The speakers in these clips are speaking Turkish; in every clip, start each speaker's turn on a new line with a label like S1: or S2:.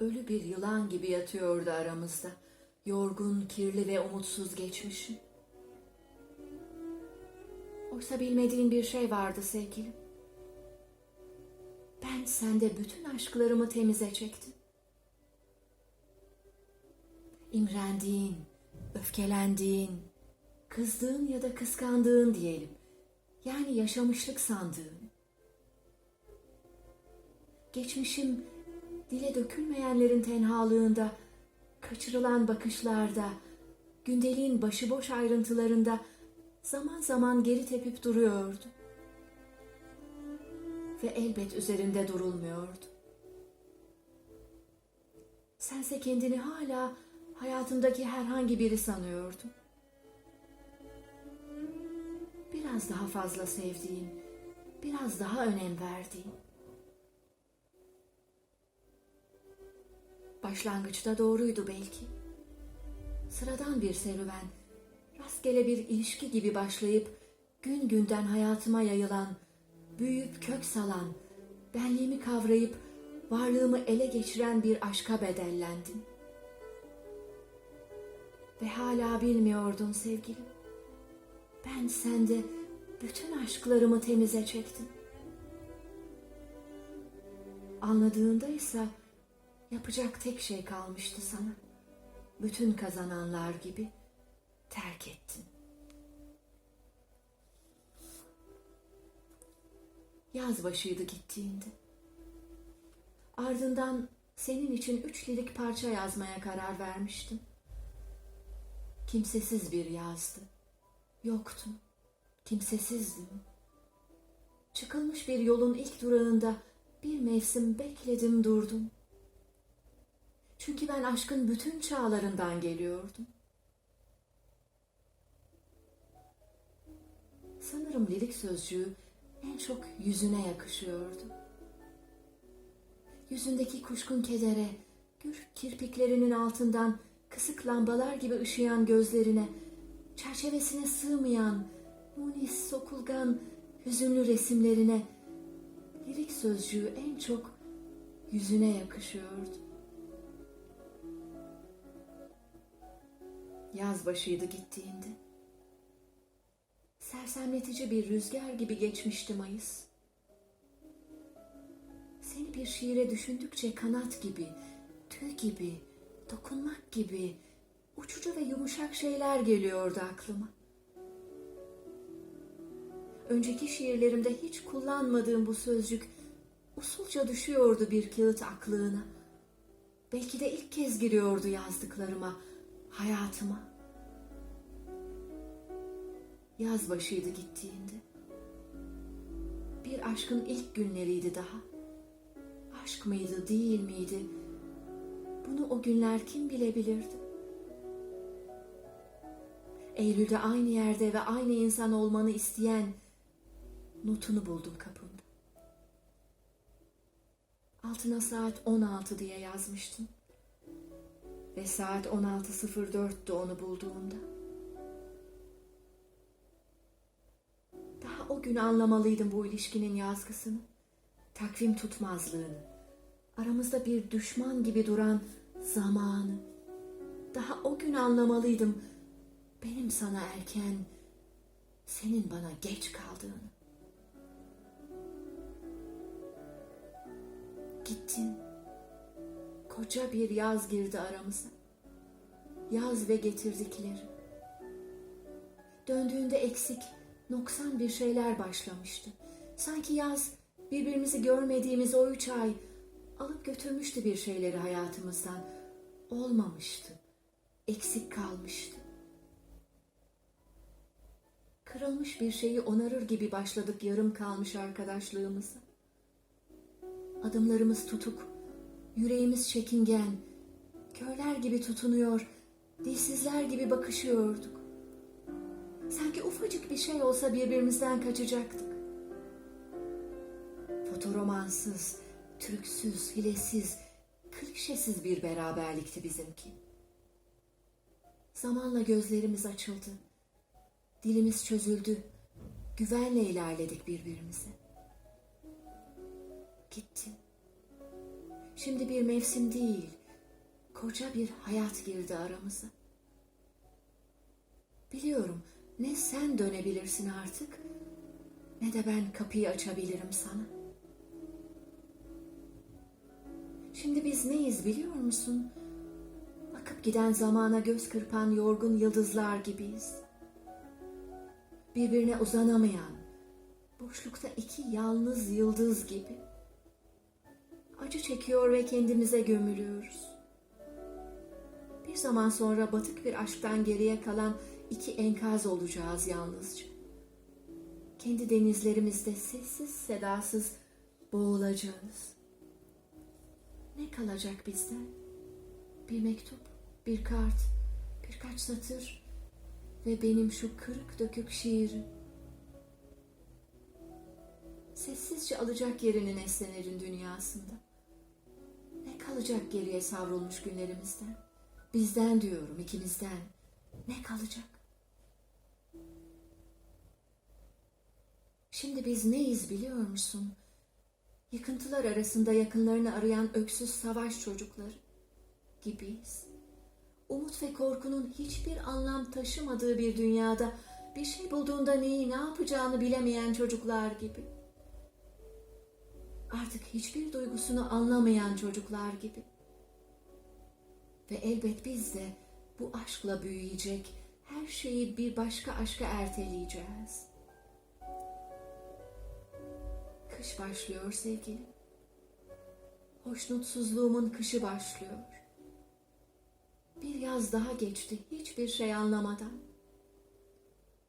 S1: ölü bir yılan gibi yatıyordu aramızda. Yorgun, kirli ve umutsuz geçmişim. Oysa bilmediğin bir şey vardı sevgilim. Ben sende bütün aşklarımı temize çektim. İmrendiğin, öfkelendiğin, kızdığın ya da kıskandığın diyelim. Yani yaşamışlık sandığın. Geçmişim dile dökülmeyenlerin tenhalığında, kaçırılan bakışlarda, gündeliğin başıboş ayrıntılarında zaman zaman geri tepip duruyordu. Ve elbet üzerinde durulmuyordu. Sense kendini hala hayatımdaki herhangi biri sanıyordun. Biraz daha fazla sevdiğin, biraz daha önem verdiğin. Başlangıçta doğruydu belki. Sıradan bir serüven, rastgele bir ilişki gibi başlayıp gün günden hayatıma yayılan, büyüyüp kök salan, benliğimi kavrayıp varlığımı ele geçiren bir aşka bedellendim. Ve hala bilmiyordun sevgilim. Ben sende bütün aşklarımı temize çektim. Anladığında ise yapacak tek şey kalmıştı sana. Bütün kazananlar gibi terk ettin. Yaz başıydı gittiğinde. Ardından senin için üç lirik parça yazmaya karar vermiştim. Kimsesiz bir yazdı. Yoktum. Kimsesizdim. Çıkılmış bir yolun ilk durağında bir mevsim bekledim durdum. Çünkü ben aşkın bütün çağlarından geliyordum. Sanırım lirik sözcüğü en çok yüzüne yakışıyordu. Yüzündeki kuşkun kedere, gür kirpiklerinin altından kısık lambalar gibi ışıyan gözlerine, çerçevesine sığmayan, munis, sokulgan, hüzünlü resimlerine, lirik sözcüğü en çok yüzüne yakışıyordu. Yaz başıydı gittiğinde. Sersemletici bir rüzgar gibi geçmişti Mayıs. Seni bir şiire düşündükçe kanat gibi, tüy gibi, dokunmak gibi, uçucu ve yumuşak şeyler geliyordu aklıma. Önceki şiirlerimde hiç kullanmadığım bu sözcük usulca düşüyordu bir kağıt aklığına. Belki de ilk kez giriyordu yazdıklarıma, hayatıma. Yaz başıydı gittiğinde. Bir aşkın ilk günleriydi daha. Aşk mıydı, değil miydi? Bunu o günler kim bilebilirdi? Eylül'de aynı yerde ve aynı insan olmanı isteyen notunu buldum kapımda. Altına saat 16 diye yazmıştım. Ve saat 16.04'tü onu bulduğumda. Daha o gün anlamalıydım bu ilişkinin yazgısını. Takvim tutmazlığını. Aramızda bir düşman gibi duran zamanı. Daha o gün anlamalıydım benim sana erken, senin bana geç kaldığını. Gittin. Koca bir yaz girdi aramıza. Yaz ve getirdikleri. Döndüğünde eksik, noksan bir şeyler başlamıştı. Sanki yaz birbirimizi görmediğimiz o üç ay alıp götürmüştü bir şeyleri hayatımızdan. Olmamıştı. Eksik kalmıştı. Kırılmış bir şeyi onarır gibi başladık yarım kalmış arkadaşlığımızı. Adımlarımız tutuk, yüreğimiz çekingen, körler gibi tutunuyor, dilsizler gibi bakışıyorduk. Sanki ufacık bir şey olsa birbirimizden kaçacaktık. Fotoromansız, türksüz, hilesiz, klişesiz bir beraberlikti bizimki. Zamanla gözlerimiz açıldı. Dilimiz çözüldü. Güvenle ilerledik birbirimize. Gittin. Şimdi bir mevsim değil, koca bir hayat girdi aramıza. Biliyorum ne sen dönebilirsin artık ne de ben kapıyı açabilirim sana. Şimdi biz neyiz biliyor musun? Akıp giden zamana göz kırpan yorgun yıldızlar gibiyiz. Birbirine uzanamayan, boşlukta iki yalnız yıldız gibi. Acı çekiyor ve kendimize gömülüyoruz. Bir zaman sonra batık bir aşktan geriye kalan iki enkaz olacağız yalnızca. Kendi denizlerimizde sessiz sedasız boğulacağız. Ne kalacak bizden? Bir mektup, bir kart, birkaç satır ve benim şu kırık dökük şiirim. Sessizce alacak yerini nesnelerin dünyasında. Kalacak geriye savrulmuş günlerimizden? Bizden diyorum, ikimizden. Ne kalacak? Şimdi biz neyiz biliyor musun? Yıkıntılar arasında yakınlarını arayan öksüz savaş çocukları gibiyiz. Umut ve korkunun hiçbir anlam taşımadığı bir dünyada bir şey bulduğunda neyi ne yapacağını bilemeyen çocuklar gibi. Artık hiçbir duygusunu anlamayan çocuklar gibi. Ve elbet biz de bu aşkla büyüyecek, her şeyi bir başka aşka erteleyeceğiz. Kış başlıyor sevgilim. Hoşnutsuzluğumun kışı başlıyor. Bir yaz daha geçti hiçbir şey anlamadan.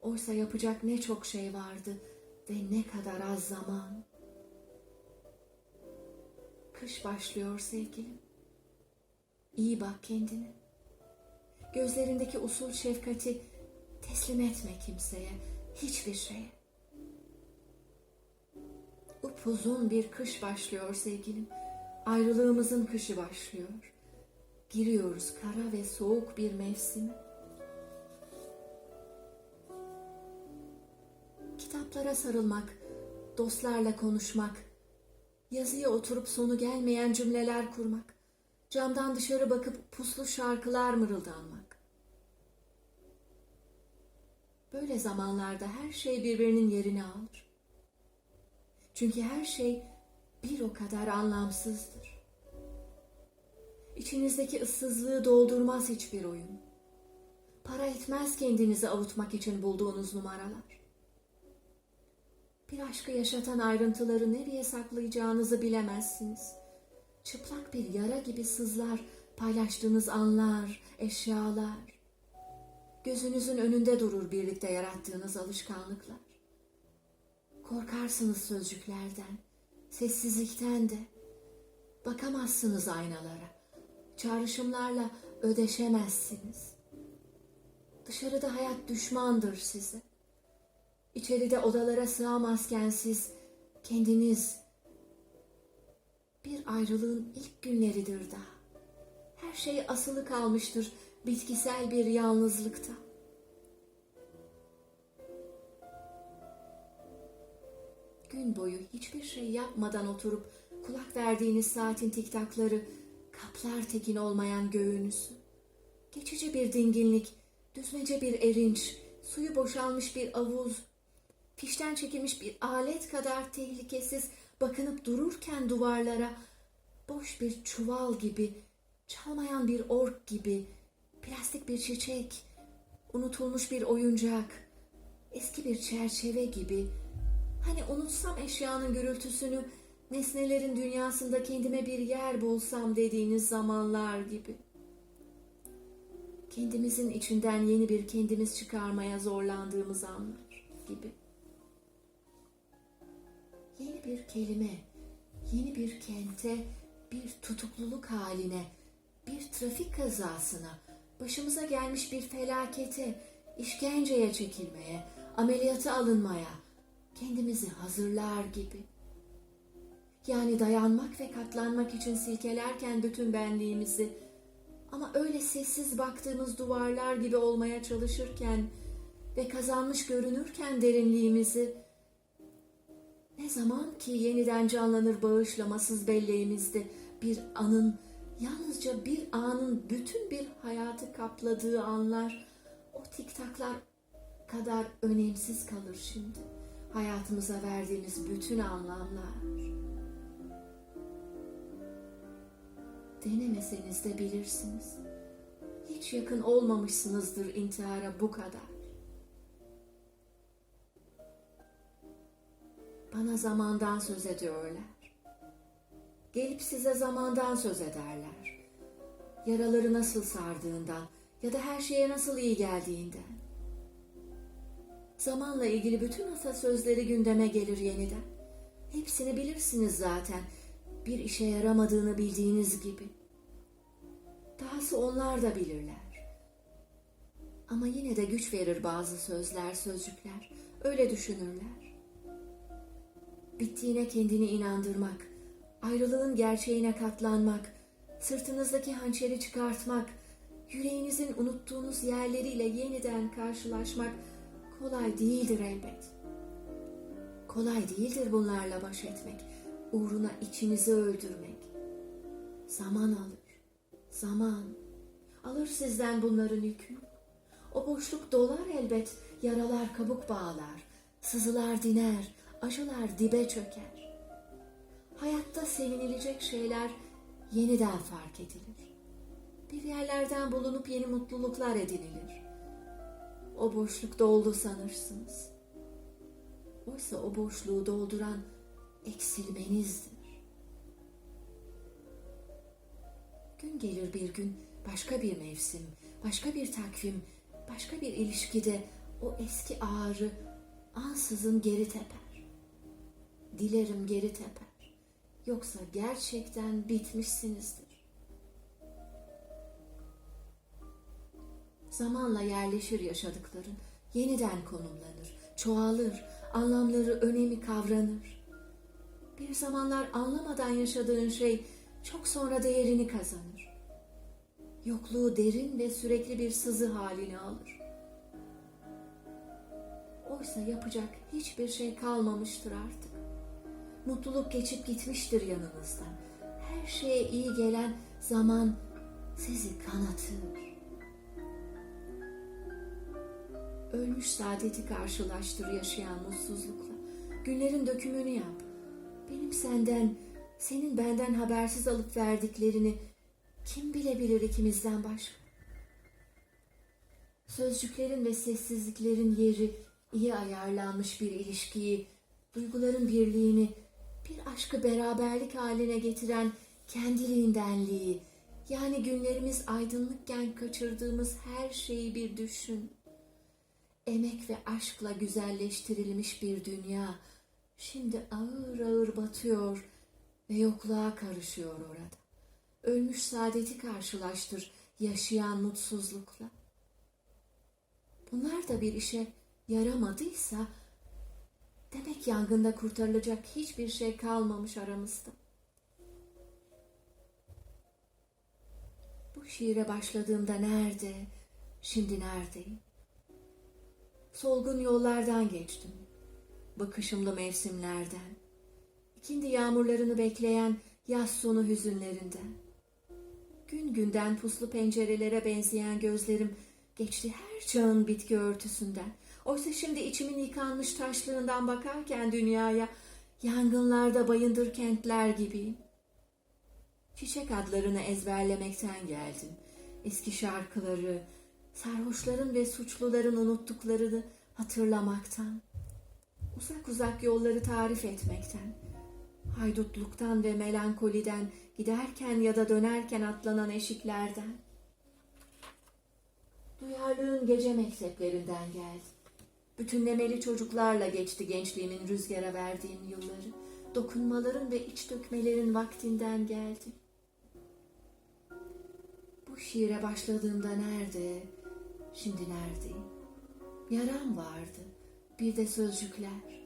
S1: Oysa yapacak ne çok şey vardı ve ne kadar az zaman. Kış başlıyor sevgilim. İyi bak kendine. Gözlerindeki usul şefkati teslim etme kimseye, hiçbir şeye. Upuzun bir kış başlıyor sevgilim. Ayrılığımızın kışı başlıyor. Giriyoruz kara ve soğuk bir mevsime. Kitaplara sarılmak, dostlarla konuşmak, yazıya oturup sonu gelmeyen cümleler kurmak, camdan dışarı bakıp puslu şarkılar mırıldanmak. Böyle zamanlarda her şey birbirinin yerini alır. Çünkü her şey bir o kadar anlamsızdır. İçinizdeki ıssızlığı doldurmaz hiçbir oyun. Para etmez kendinizi avutmak için bulduğunuz numaralar. Bir aşkı yaşatan ayrıntıları nereye saklayacağınızı bilemezsiniz. Çıplak bir yara gibi sızlar paylaştığınız anlar, eşyalar. Gözünüzün önünde durur birlikte yarattığınız alışkanlıklar. Korkarsınız sözcüklerden, sessizlikten de. Bakamazsınız aynalara. Çağrışımlarla ödeşemezsiniz. Dışarıda hayat düşmandır size. İçeride odalara sığamazken siz kendiniz bir ayrılığın ilk günleridir daha. Her şey asılı kalmıştır bitkisel bir yalnızlıkta. Gün boyu hiçbir şey yapmadan oturup kulak verdiğiniz saatin tiktakları kaplar tekin olmayan göğünüzü. Geçici bir dinginlik, düzmece bir erinç, suyu boşalmış bir avuz, fişten çekilmiş bir alet kadar tehlikesiz bakınıp dururken duvarlara boş bir çuval gibi, çalmayan bir ork gibi, plastik bir çiçek, unutulmuş bir oyuncak, eski bir çerçeve gibi, hani unutsam eşyanın gürültüsünü, nesnelerin dünyasında kendime bir yer bulsam dediğiniz zamanlar gibi. Kendimizin içinden yeni bir kendimiz çıkarmaya zorlandığımız anlar gibi. Yeni bir kelime, yeni bir kente, bir tutukluluk haline, bir trafik kazasına, başımıza gelmiş bir felakete, işkenceye çekilmeye, ameliyata alınmaya, kendimizi hazırlar gibi. Yani dayanmak ve katlanmak için silkelerken bütün benliğimizi ama öyle sessiz baktığımız duvarlar gibi olmaya çalışırken ve kazanmış görünürken derinliğimizi ne zaman ki yeniden canlanır bağışlamasız belleğimizde bir anın, yalnızca bir anın bütün bir hayatı kapladığı anlar, o tiktaklar kadar önemsiz kalır şimdi. Hayatımıza verdiğimiz bütün anlamlar. Denemeseniz de bilirsiniz. Hiç yakın olmamışsınızdır intihara bu kadar. Bana zamandan söz ediyorlar. Gelip size zamandan söz ederler. Yaraları nasıl sardığından ya da her şeye nasıl iyi geldiğinden. Zamanla ilgili bütün atasözleri gündeme gelir yeniden. Hepsini bilirsiniz zaten. Bir işe yaramadığını bildiğiniz gibi. Dahası onlar da bilirler. Ama yine de güç verir bazı sözler, sözcükler. Öyle düşünürler. Bittiğine kendini inandırmak, ayrılığın gerçeğine katlanmak, sırtınızdaki hançeri çıkartmak, yüreğinizin unuttuğunuz yerleriyle yeniden karşılaşmak kolay değildir elbet. Kolay değildir bunlarla baş etmek, uğruna içinizi öldürmek. Zaman alır, zaman. Alır sizden bunların yükünü. O boşluk dolar elbet, yaralar kabuk bağlar, sızılar diner, acılar dibe çöker. Hayatta sevinilecek şeyler yeniden fark edilir. Bir yerlerden bulunup yeni mutluluklar edinilir. O boşluk doldu sanırsınız. Oysa o boşluğu dolduran eksilmenizdir. Gün gelir bir gün başka bir mevsim, başka bir takvim, başka bir ilişkide o eski ağrı ansızın geri teper. Dilerim geri teper. Yoksa gerçekten bitmişsinizdir. Zamanla yerleşir yaşadıkların, yeniden konumlanır, çoğalır, anlamları, önemi kavranır. Bir zamanlar anlamadan yaşadığın şey çok sonra değerini kazanır. Yokluğu derin ve sürekli bir sızı halini alır. Oysa yapacak hiçbir şey kalmamıştır artık. Mutluluk geçip gitmiştir yanınızdan. Her şeye iyi gelen zaman sizi kanatır. Ölmüş saadeti karşılaştır yaşayan mutsuzlukla. Günlerin dökümünü yap. Benim senden, senin benden habersiz alıp verdiklerini kim bilebilir ikimizden başka? Sözcüklerin ve sessizliklerin yeri iyi ayarlanmış bir ilişkiyi, duyguların birliğini, bir aşkı beraberlik haline getiren kendiliğindenliği, yani günlerimiz aydınlıkken kaçırdığımız her şeyi bir düşün. Emek ve aşkla güzelleştirilmiş bir dünya şimdi ağır ağır batıyor ve yokluğa karışıyor orada. Ölmüş saadeti karşılaştır yaşayan mutsuzlukla. Bunlar da bir işe yaramadıysa demek yangında kurtarılacak hiçbir şey kalmamış aramızda. Bu şiire başladığımda nerede, şimdi neredeyim? Solgun yollardan geçtim. Bakışımlı mevsimlerden. İkindi yağmurlarını bekleyen yaz sonu hüzünlerinden. Gün günden puslu pencerelere benzeyen gözlerim geçti her çağın bitki örtüsünden. Oysa şimdi içimin yıkanmış taşlarından bakarken dünyaya yangınlarda bayındır kentler gibiyim. Çiçek adlarını ezberlemekten geldim. Eski şarkıları, sarhoşların ve suçluların unuttuklarını hatırlamaktan, uzak uzak yolları tarif etmekten, haydutluktan ve melankoliden giderken ya da dönerken atlanan eşiklerden, duyarlığın gece mekteplerinden geldi. Bütünlemeli çocuklarla geçti gençliğimin rüzgara verdiğim yılları. Dokunmaların ve iç dökmelerin vaktinden geldi. Bu şiire başladığımda nerede, şimdi neredeyim? Yaram vardı, bir de sözcükler.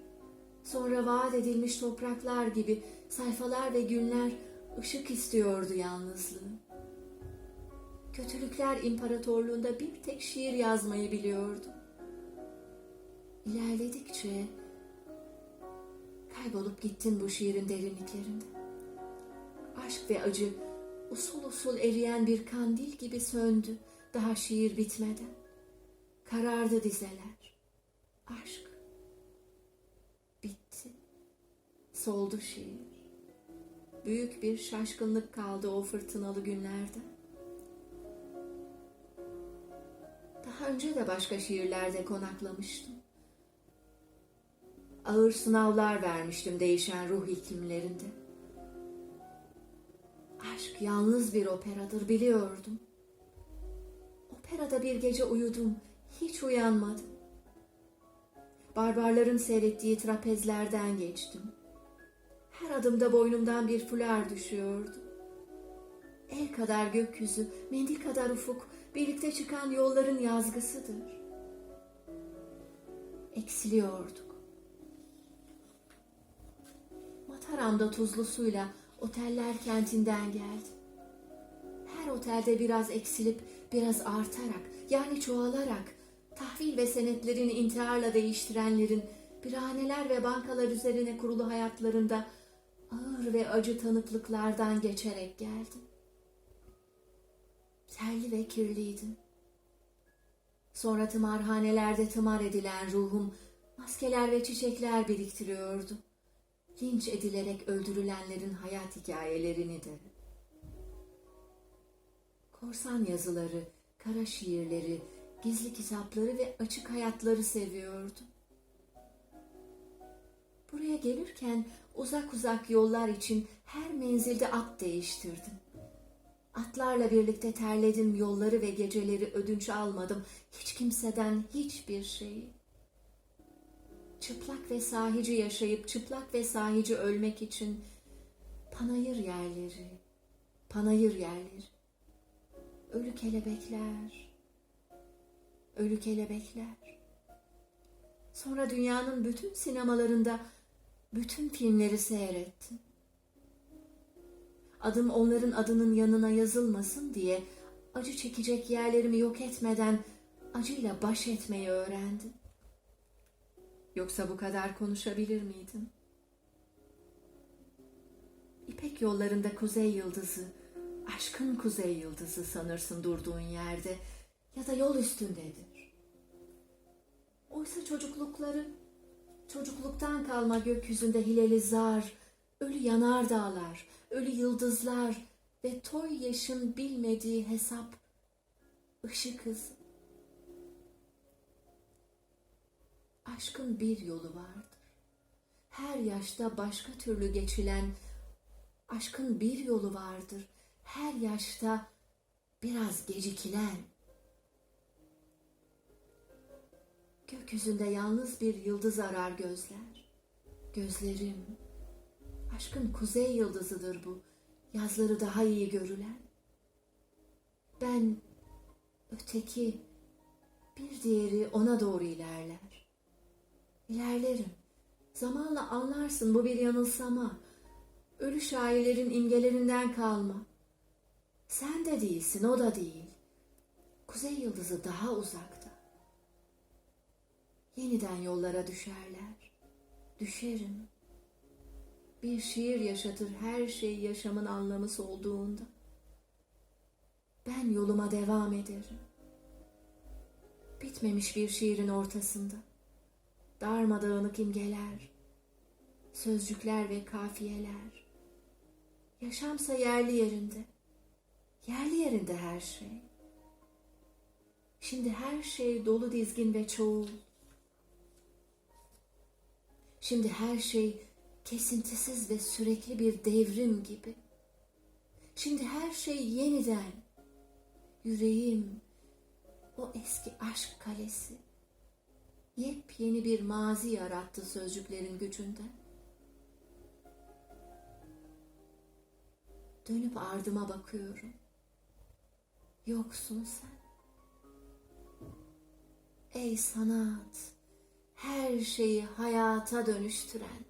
S1: Sonra vaat edilmiş topraklar gibi sayfalar ve günler ışık istiyordu yalnızlığım. Kötülükler imparatorluğunda bir tek şiir yazmayı biliyordum. İlerledikçe kaybolup gittin bu şiirin derinliklerinde. Aşk ve acı usul usul eriyen bir kandil gibi söndü daha şiir bitmeden. Karardı dizeler. Aşk bitti. Soldu şiir. Büyük bir şaşkınlık kaldı o fırtınalı günlerde. Daha önce de başka şiirlerde konaklamıştım. Ağır sınavlar vermiştim değişen ruh iklimlerinde. Aşk yalnız bir operadır biliyordum. Operada bir gece uyudum, hiç uyanmadım. Barbarların seyrettiği trapezlerden geçtim. Her adımda boynumdan bir fular düşüyordu. El kadar gökyüzü, mendil kadar ufuk, birlikte çıkan yolların yazgısıdır. Eksiliyorduk. Mataram'da tuzlu suyla oteller kentinden geldim. Her otelde biraz eksilip biraz artarak yani çoğalarak tahvil ve senetlerini intiharla değiştirenlerin birhaneler ve bankalar üzerine kurulu hayatlarında ağır ve acı tanıklıklardan geçerek geldim. Terli ve kirliydim. Sonra tımarhanelerde tımar edilen ruhum maskeler ve çiçekler biriktiriyordu. Linç edilerek öldürülenlerin hayat hikayelerini de. Korsan yazıları, kara şiirleri, gizli kitapları ve açık hayatları seviyordum. Buraya gelirken uzak uzak yollar için her menzilde at değiştirdim. Atlarla birlikte terledim yolları ve geceleri ödünç almadım hiç kimseden hiçbir şeyi. Çıplak ve sahici yaşayıp çıplak ve sahici ölmek için panayır yerleri, panayır yerleri, ölü kelebekler, ölü kelebekler. Sonra dünyanın bütün sinemalarında bütün filmleri seyrettim. Adım onların adının yanına yazılmasın diye acı çekecek yerlerimi yok etmeden acıyla baş etmeyi öğrendim. Yoksa bu kadar konuşabilir miydim? İpek yollarında kuzey yıldızı, aşkın kuzey yıldızı sanırsın durduğun yerde ya da yol üstündedir. Oysa çocuklukları, çocukluktan kalma gökyüzünde hileli zar, ölü yanardağlar, ölü yıldızlar ve toy yaşın bilmediği hesap, ışık hızı. Aşkın bir yolu vardır. Her yaşta başka türlü geçilen aşkın bir yolu vardır. Her yaşta biraz gecikilen. Gökyüzünde yalnız bir yıldız arar gözler. Gözlerim. Aşkın kuzey yıldızıdır bu. Yazları daha iyi görülen. Ben öteki bir diğeri ona doğru ilerler. İlerlerim. Zamanla anlarsın bu bir yanılsama. Ölü şairlerin imgelerinden kalma. Sen de değilsin, o da değil. Kuzey yıldızı daha uzakta. Yeniden yollara düşerler. Düşerim. Bir şiir yaşatır her şey yaşamın anlamı olduğunda. Ben yoluma devam ederim. Bitmemiş bir şiirin ortasında darmadağınık imgeler, sözcükler ve kafiyeler. Yaşamsa yerli yerinde, yerli yerinde her şey. Şimdi her şey dolu dizgin ve çoğul. Şimdi her şey kesintisiz ve sürekli bir devrim gibi. Şimdi her şey yeniden. Yüreğim, o eski aşk kalesi yepyeni bir mazi yarattı sözcüklerin gücünde. Dönüp ardıma bakıyorum. Yoksun sen. Ey sanat, her şeyi hayata dönüştüren,